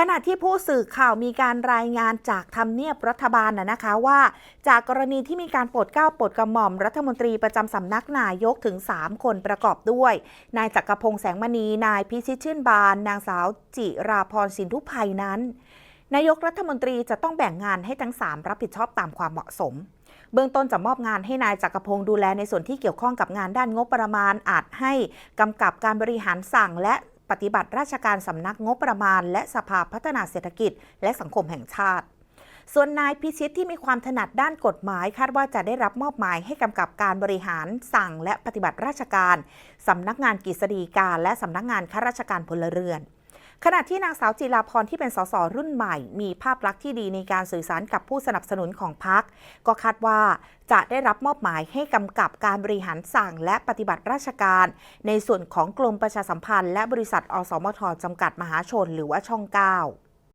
ขณะที่ผู้สื่อข่าวมีการรายงานจากทำเนียบรัฐบาลนะนะคะว่า จากกรณีที่มีการปลดเกล้าปลดกระหม่อมรัฐมนตรีประจำสำนักนายกถึง 3 คนประกอบด้วย นายจักรพงษ์แสงมณี นายพิชิตชื่นบาน นางสาวจิราพรสินทุภัยนั้น นายกรัฐมนตรีจะต้องแบ่งงานให้ทั้ง 3 รับผิดชอบตามความเหมาะสมเบื้องต้นจะมอบงานให้นายจักรพงษ์ดูแลในส่วนที่เกี่ยวข้องกับงานด้านงบประมาณอาจให้กำกับการบริหารสั่งและ ปฏิบัติราชการสำนักงบประมาณ และสภาพัฒนาเศรษฐกิจ และสังคมแห่งชาติ ส่วนนายพิชิตที่มีความถนัดด้านกฎหมายคาดว่าจะได้รับมอบหมายให้กำกับการบริหารสั่งและปฏิบัติราชการสำนักงานกฤษฎีกาและสำนักงานข้าราชการพลเรือน ขณะที่นางสาวจิราพรที่เป็นสสรุ่นใหม่ มีภาพลักษณ์ที่ดีในการสื่อสารกับผู้สนับสนุนของพรรคก็คาดว่าจะได้รับมอบหมายให้กำกับการบริหารสั่งและปฏิบัติราชการ ในส่วนของกรมประชาสัมพันธ์ และบริษัทอสมทจำกัดมหาชน หรือว่าช่อง 9